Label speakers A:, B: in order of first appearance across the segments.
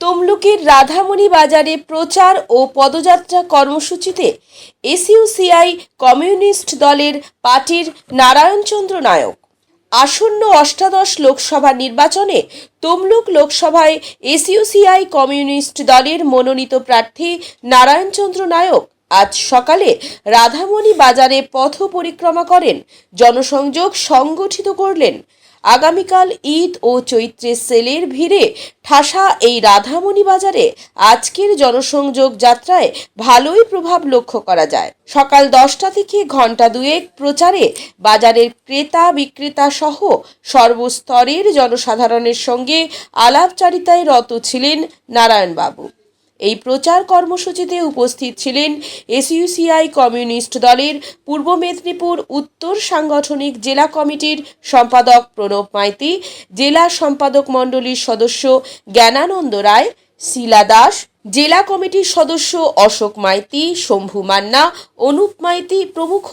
A: তমলুকের রাধামণি বাজারে প্রচার ও পদযাত্রা কর্মসূচিতে এসইউসিআই কমিউনিস্ট দলের পার্টির নারায়ণচন্দ্র নায়ক। আসন্ন অষ্টাদশ লোকসভা নির্বাচনে তমলুক লোকসভায় এসইউসিআই কমিউনিস্ট দলের মনোনীত প্রার্থী নারায়ণচন্দ্র নায়ক আজ সকালে রাধামণি বাজারে পথ পরিক্রমা করেন, জনসংযোগ সংগঠিত করলেন। আগামীকাল ঈদ ও চৈত্রের সেলের ভিড়ে ঠাসা এই রাধামণি বাজারে আজকের জনসংযোগ যাত্রায় ভালোই প্রভাব লক্ষ্য করা যায়। সকাল দশটা থেকে ঘণ্টা দুয়েক প্রচারে বাজারের ক্রেতা, বিক্রেতা সহ সর্বস্তরের জনসাধারণের সঙ্গে আলাপচারিতায় রত ছিলেন নারায়ণবাবু। এই প্রচার কর্মসূচিতে উপস্থিত ছিলেন এসইউসিআই কমিউনিস্ট দলের পূর্ব মেদিনীপুর উত্তর সাংগঠনিক জেলা কমিটির সম্পাদক প্রণব মাইতি, জেলা সম্পাদক মণ্ডলীর সদস্য জ্ঞানানন্দ রায়, শিলা দাস, জেলা কমিটির সদস্য অশোক মাইতি, শম্ভু মান্না, অনুপ মাইতি প্রমুখ।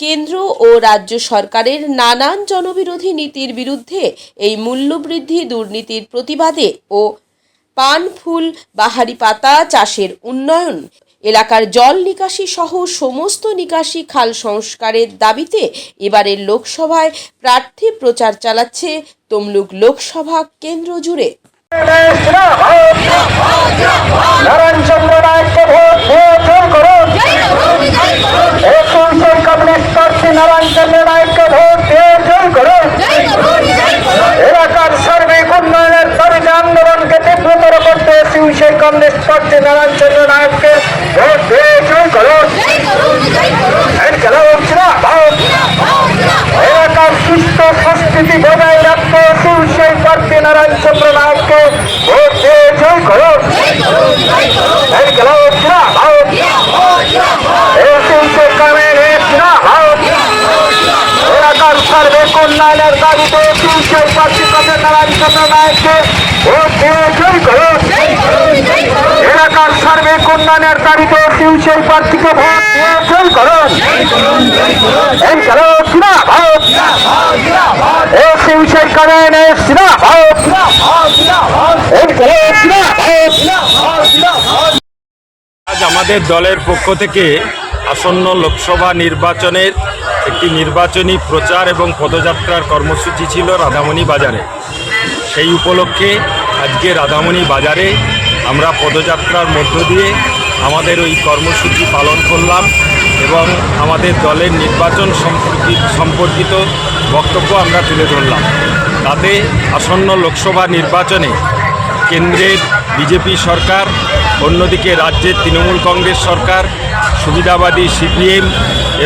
A: কেন্দ্র ও রাজ্য সরকারের নানান জনবিরোধী নীতির বিরুদ্ধে এই মূল্যবৃদ্ধি দুর্নীতির প্রতিবাদে ও পান ফুল বাহারি পাতা চাষের উন্নয়ন এলাকার জল নিকাশি সহ সমস্ত নিকাশি খাল সংস্কারের দাবিতে এবারের লোকসভায় প্রার্থী প্রচার চালাচ্ছে তমলুক লোকসভা কেন্দ্র জুড়ে
B: নারায়ণ চন্দ্র নায়ককে ভোট করুন একুশের কমিউনিস্ট প্রার্থী নারায়ণ চন্দ্র নায়ককে ভোট দিয়ে জয় করুন এলাকার সার্বিক উন্নয়নের দাবিতে আন্দোলনকে তীব্রতর করতে শিবসের কমিউনিস্ট প্রার্থী নারায়ণ চন্দ্র নায়ককে ভোট দিয়ে জয় করুন। এই খেলা হচ্ছে না ভারত এলাকার সুস্থ সংস্কৃতি বজায় রাখতে শিবসের প্রার্থী নারায়ণ চন্দ্র নায়ককে ভোট দিয়ে জয় করুন। এই খেলা হচ্ছে না ভারত সার্বিক উন্নয়নের দাবিতে শিবসের প্রার্থী পদে নারায়ণ চন্দ্র নায়ককে ভোট দিয়ে জয় করুন এলাকার সার্বিক উন্নয়নের দাবিতে শিবসের প্রার্থীকে ভোট জয় করুন। এই খেলা হচ্ছে না ভারত এই শিবসের কমিউনিস্ট না ভারত এই খেলা হচ্ছে না ভারত
C: আজ আমাদের দলের পক্ষ থেকে আসন্ন লোকসভা নির্বাচনের একটি নির্বাচনী প্রচার এবং পদযাত্রার কর্মসূচি ছিল রাধামণি বাজারে। সেই উপলক্ষে আজকে রাধামণি বাজারে আমরা পদযাত্রার মধ্য দিয়ে আমাদের ওই কর্মসূচি পালন করলাম এবং আমাদের দলের নির্বাচন সম্পর্কিত সম্পর্কিত বক্তব্য আমরা তুলে ধরলাম। তাতে আসন্ন লোকসভা নির্বাচনে কেন্দ্রের বিজেপি সরকার, অন্যদিকে রাজ্যের তৃণমূল কংগ্রেস সরকার, সুবিধাবাদী সিপিএম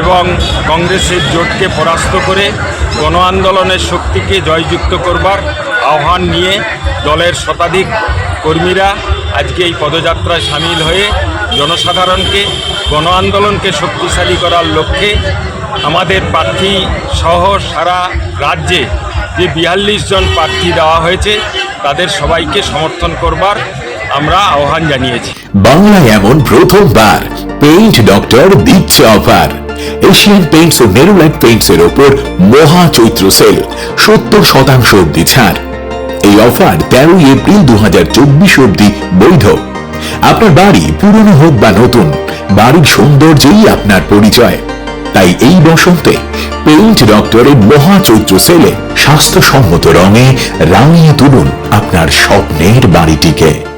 C: এবং কংগ্রেসের জোটকে পরাস্ত করে গণ আন্দোলনের শক্তিকে জয়যুক্ত করবার আহ্বান নিয়ে দলের শতাধিক কর্মীরা আজকে এই পদযাত্রায় সামিল হয়ে জনসাধারণকে গণ আন্দোলনকে শক্তিশালী করার লক্ষ্যে আমাদের প্রার্থী সহ সারা রাজ্যে যে বিয়াল্লিশ জন প্রার্থী দেওয়া হয়েছে, তাদের সবাইকে সমর্থন করবার আমরা আহ্বান জানিয়েছি।
D: বাংলায় এমন প্রথমবার পেইন্ট ডক্টর দিচ্ছে অফার এশিয়ান পেইন্টস ও নেরোলাইট পেইন্টস এর ওপর মহা চৈত্র সেল সত্তর শতাংশ অব্দি ছাড়। এই অফার তেরোই এপ্রিল দু অব্দি বৈধ। আপনার বাড়ি পুরনো হোক বা নতুন, বাড়ির সৌন্দর্যই আপনার পরিচয়। তাই এই বসন্তে পেইন্ট ডক্টরের মহা চৈত্র সেলে স্বাস্থ্যসম্মত রঙে রাঙিয়ে তুলুন আপনার স্বপ্নের বাড়িটিকে।